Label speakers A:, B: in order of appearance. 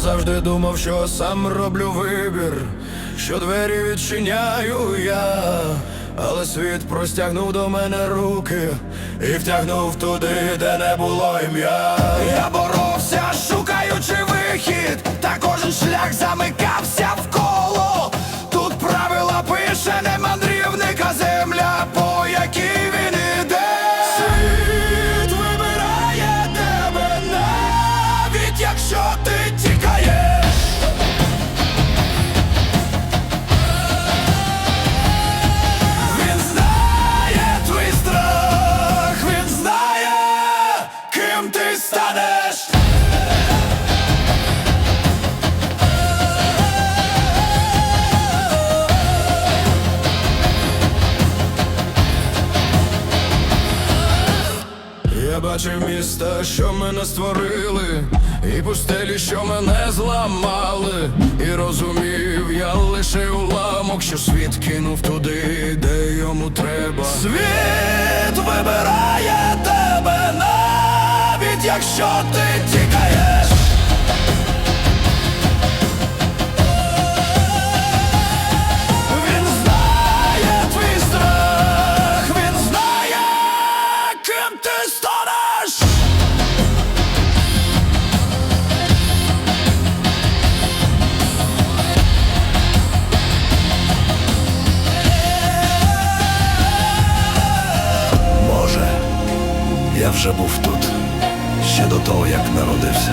A: завжди думав, що сам роблю вибір, що двері відчиняю я, але світ простягнув до мене руки і втягнув туди, де не було ім'я. Я боровся, станеш. Я бачив міста, що мене створили, і пустелі, що мене зламали, і розумів я лише уламок, що світ кинув туди, де йому треба. Світ вибирає якщо ти тікаєш. Він знає твій страх, він знає, ким ти станеш.
B: Може, я вже був тут ще до того, як народився.